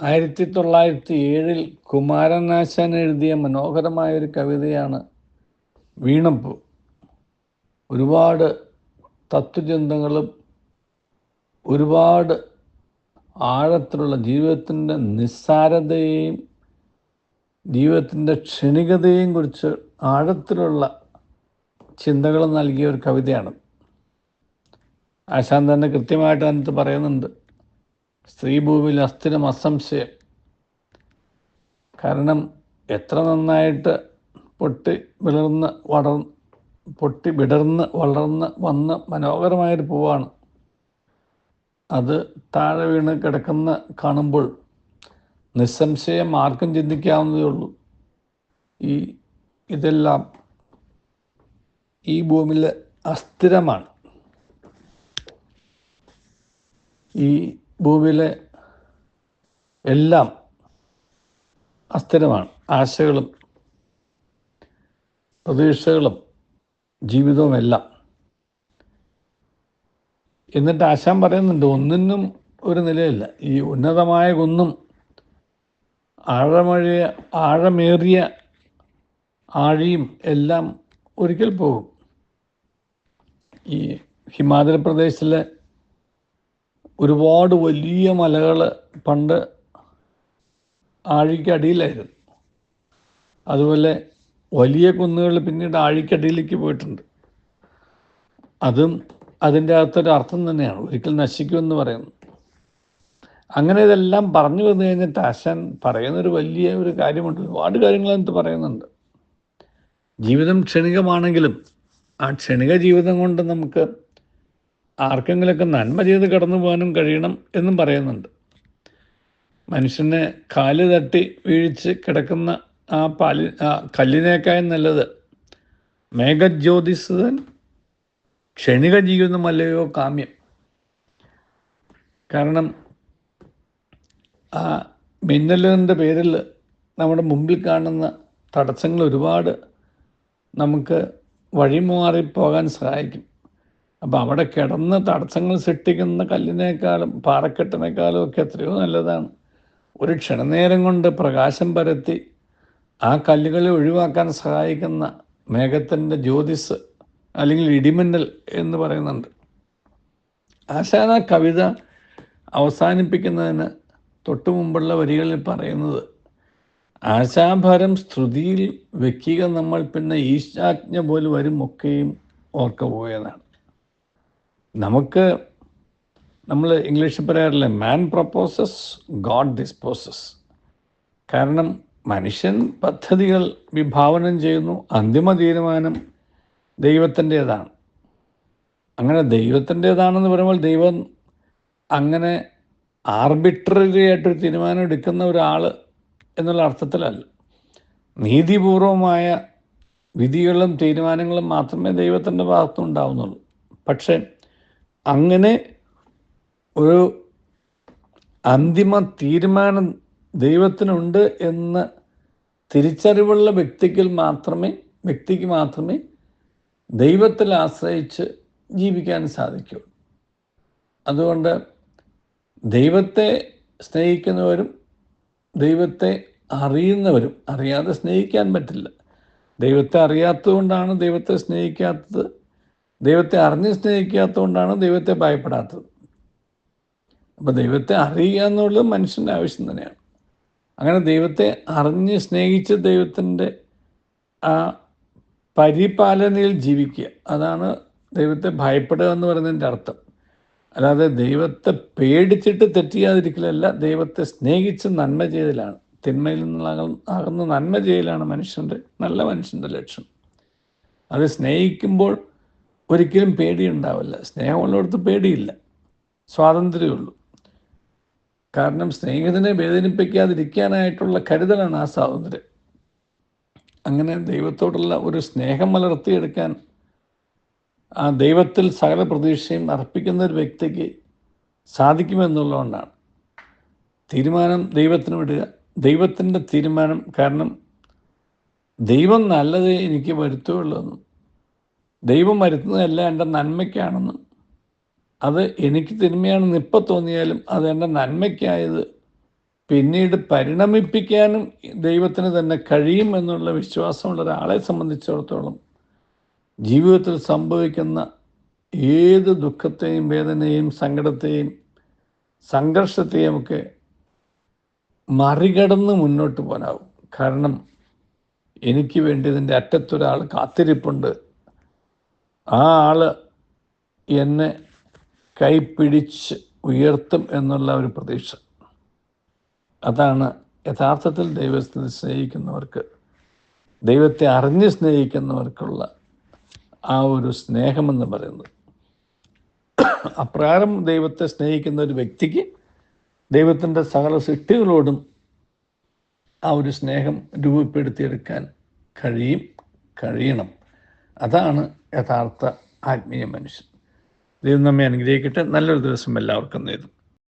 ആയിരത്തി തൊള്ളായിരത്തി ഏഴിൽ കുമാരനാശാൻ എഴുതിയ മനോഹരമായ ഒരു കവിതയാണ് വീണപ്പൂ ഒരുപാട് തത്വചിന്തകളും ഒരുപാട് ആഴത്തിലുള്ള ജീവിതത്തിന്റെ നിസ്സാരതയെയും ജീവിതത്തിന്റെ ക്ഷണികതയെയും കുറിച്ച് ആഴത്തിലുള്ള ചിന്തകൾ നൽകിയ ഒരു കവിതയാണ്. ആശാൻ തന്നെ കൃത്യമായിട്ട് അതിനകത്ത് പറയുന്നുണ്ട്. സ്ത്രീഭൂവിൽ അസ്ഥിരം അസംശയം കാരണം എത്ര നന്നായിട്ട് പൊട്ടി വിളർന്ന് വളർ പൊട്ടി വിടർന്ന് വളർന്ന് വന്ന് മനോഹരമായൊരു പൂവാണ്. അത് താഴെ വീണ് കിടക്കുന്ന കാണുമ്പോൾ നിസ്സംശയം ആർക്കും ചിന്തിക്കാവുന്നതേ ഉള്ളൂ. ഈ ഇതെല്ലാം ഈ ഭൂമിയിൽ അസ്ഥിരമാണ്. ഈ ഭൂമിയിലെ എല്ലാം അസ്ഥിരമാണ്. ആശകളും പ്രതീക്ഷകളും ജീവിതവും എല്ലാം. എന്നിട്ട് ആശാൻ പറയുന്നുണ്ട് ഒന്നിനും ഒരു നിലയില്ല. ഈ ഉന്നതമായ കുന്നും ആഴമഴിയ ആഴമേറിയ ആഴിയും എല്ലാം ഒരിക്കൽ പോകും. ഈ ഹിമാചൽ പ്രദേശിലെ ഒരുപാട് വലിയ മലകൾ പണ്ട് ആഴിക്കടിയിലായിരുന്നു. അതുപോലെ വലിയ കുന്നുകൾ പിന്നീട് ആഴിക്കടിയിലേക്ക് പോയിട്ടുണ്ട്. അതും അതിന്റെ അകത്തൊരു അർത്ഥം തന്നെയാണ്. ഒരിക്കൽ നശിക്കുമെന്ന് പറയുന്നു. അങ്ങനെ ഇതെല്ലാം പറഞ്ഞു വന്നു കഴിഞ്ഞിട്ട് ആശാൻ പറയുന്നൊരു വലിയ ഒരു കാര്യമുണ്ട്. ഒരുപാട് കാര്യങ്ങൾ അതിനകത്ത് പറയുന്നുണ്ട്. ജീവിതം ക്ഷണികമാണെങ്കിലും ആ ക്ഷണിക ജീവിതം കൊണ്ട് നമുക്ക് ആർക്കെങ്കിലുമൊക്കെ നന്മ ചെയ്ത് കടന്നു പോകാനും കഴിയണം എന്നും പറയുന്നുണ്ട്. മനുഷ്യനെ കാൽ തട്ടി വീഴിച്ച് കിടക്കുന്ന ആ പാലി ആ കല്ലിനേക്കായും നല്ലത് മേഘജ്യോതിസുതൻ ക്ഷണിക ജീവിതമല്ലയോ കാമ്യം. കാരണം ആ മിന്നലിന്റെ പേരിൽ നമ്മുടെ മുമ്പിൽ കാണുന്ന തടസ്സങ്ങൾ ഒരുപാട് നമുക്ക് വഴിമാറി പോകാൻ സഹായിക്കും. അപ്പം അവിടെ കിടന്ന് തടസ്സങ്ങൾ സൃഷ്ടിക്കുന്ന കല്ലിനേക്കാളും പാറക്കെട്ടിനേക്കാളും ഒക്കെ എത്രയോ നല്ലതാണ്. ഒരു ക്ഷണനേരം കൊണ്ട് പ്രകാശം പരത്തി ആ കല്ലുകളെ ഒഴിവാക്കാൻ സഹായിക്കുന്ന മേഘത്തിന്റെ ജ്യോതിസ് അല്ലെങ്കിൽ ഇടിമിന്നൽ എന്ന് പറയുന്നുണ്ട്. ആശാന കവിത അവസാനിപ്പിക്കുന്നതിന് തൊട്ടു മുമ്പുള്ള വരികളിൽ പറയുന്നത് ആശാഭരം സ്തുതിയിൽ വെക്കുക നമ്മൾ പിന്നെ ഈശാജ്ഞ പോലെ വരും ഒക്കെയും ഓർക്ക പോയതാണ് നമുക്ക് നമ്മൾ ഇംഗ്ലീഷിൽ പറയാറില്ലേ മാൻ പ്രപ്പോസസ് ഗോഡ് ഡിസ്പോസസ് കാരണം മനുഷ്യൻ പദ്ധതികൾ വിഭാവനം ചെയ്യുന്നു അന്തിമ തീരുമാനം ദൈവത്തിന്റേതാണ്. അങ്ങനെ ദൈവത്തിന്റേതാണെന്ന് പറയുമ്പോൾ ദൈവം അങ്ങനെ ആർബിട്രറി ആയിട്ടൊരു തീരുമാനം എടുക്കുന്ന ഒരാൾ എന്നുള്ള അർത്ഥത്തിലല്ല. നീതിപൂർവമായ വിധികളും തീരുമാനങ്ങളും മാത്രമേ ദൈവത്തിന്റെ ഭാഗത്തുനിന്നുണ്ടാവുന്നുള്ളൂ. പക്ഷേ അങ്ങനെ ഒരു അന്തിമ തീരുമാനം ദൈവത്തിനുണ്ട് എന്ന് തിരിച്ചറിവുള്ള വ്യക്തിക്ക് മാത്രമേ വ്യക്തിക്ക് മാത്രമേ ദൈവത്തിൽ ആശ്രയിച്ച് ജീവിക്കാൻ സാധിക്കൂ. അതുകൊണ്ട് ദൈവത്തെ സ്നേഹിക്കുന്നവരും ദൈവത്തെ അറിയുന്നവരും അറിയാതെ സ്നേഹിക്കാൻ പറ്റില്ല. ദൈവത്തെ അറിയാത്തതുകൊണ്ടാണ് ദൈവത്തെ സ്നേഹിക്കാത്തത്. ദൈവത്തെ അറിഞ്ഞ് സ്നേഹിക്കാത്തതുകൊണ്ടാണ് ദൈവത്തെ ഭയപ്പെടാത്തത്. അപ്പോൾ ദൈവത്തെ അറിയുക എന്നുള്ളത് മനുഷ്യന്റെ ആവശ്യം തന്നെയാണ്. അങ്ങനെ ദൈവത്തെ അറിഞ്ഞ് സ്നേഹിച്ച് ദൈവത്തിന്റെ ആ പരിപാലനയിൽ ജീവിക്കുക. അതാണ് ദൈവത്തെ ഭയപ്പെടുക എന്ന് പറയുന്നതിന്റെ അർത്ഥം. അല്ലാതെ ദൈവത്തെ പേടിച്ചിട്ട് തെറ്റിയാതിരിക്കലല്ല ദൈവത്തെ സ്നേഹിച്ച് നന്മ ചെയ്യലാണ്. തിന്മയിൽ നിന്നുള്ള ആകുന്ന നന്മ ചെയ്യലാണ് മനുഷ്യന്റെ നല്ല മനുഷ്യന്റെ ലക്ഷ്യം. അത് സ്നേഹിക്കുമ്പോൾ ഒരിക്കലും പേടിയുണ്ടാവില്ല. സ്നേഹമുള്ളിടത്ത് പേടിയില്ല. സ്വാതന്ത്ര്യമുള്ളൂ. കാരണം സ്നേഹിതനെ വേദനിപ്പിക്കാതിരിക്കാനായിട്ടുള്ള കരുതലാണ് ആ സ്വാതന്ത്ര്യം. അങ്ങനെ ദൈവത്തോടുള്ള ഒരു സ്നേഹം വളർത്തിയെടുക്കാൻ ആ ദൈവത്തിൽ സകല പ്രതീക്ഷയും അർപ്പിക്കുന്ന ഒരു വ്യക്തിക്ക് സാധിക്കുമെന്നുള്ളതുകൊണ്ടാണ്. തീരുമാനം ദൈവത്തിന് വിടുക. ദൈവത്തിന്റെ തീരുമാനം കാരണം ദൈവം നല്ലത് എനിക്ക് വരുത്തുള്ളൂ എന്നും. ദൈവം വരുത്തുന്നതല്ല എന്റെ നന്മയ്ക്കാണെന്നും. അത് എനിക്ക് തിന്മയാണെന്ന് ഇപ്പം തോന്നിയാലും അത് എന്റെ നന്മയ്ക്കായത്. പിന്നീട് പരിണമിപ്പിക്കാനും ദൈവത്തിന് തന്നെ കഴിയും എന്നുള്ള വിശ്വാസമുള്ള ഒരാളെ സംബന്ധിച്ചിടത്തോളം ജീവിതത്തിൽ സംഭവിക്കുന്ന ഏത് ദുഃഖത്തെയും വേദനയെയും സങ്കടത്തെയും സംഘർഷത്തെയും ഒക്കെ മറികടന്ന് മുന്നോട്ട് പോകാനാവും. കാരണം എനിക്ക് വേണ്ടി ഇതിന്റെ അറ്റത്തൊരാൾ കാത്തിരിപ്പുണ്ട്. ആ ആൾ എന്നെ കൈപ്പിടിച്ച് ഉയർത്തും എന്നുള്ള ഒരു പ്രതീക്ഷ. അതാണ് യഥാർത്ഥത്തിൽ ദൈവത്തെ സ്നേഹിക്കുന്നവർക്ക് ദൈവത്തെ അറിഞ്ഞ് സ്നേഹിക്കുന്നവർക്കുള്ള ആ ഒരു സ്നേഹമെന്ന് പറയുന്നത്. അപ്രകാരം ദൈവത്തെ സ്നേഹിക്കുന്ന ഒരു വ്യക്തിക്ക് ദൈവത്തിന്റെ സകല സൃഷ്ടികളോടും ആ ഒരു സ്നേഹം രൂപപ്പെടുത്തിയെടുക്കാൻ കഴിയും കഴിയണം. അതാണ് യഥാർത്ഥ ആത്മീയ മനുഷ്യൻ. ദൈവം നമ്മെ അനുഗ്രഹിക്കട്ടെ. നല്ലൊരു ദിവസം എല്ലാവർക്കും നേരും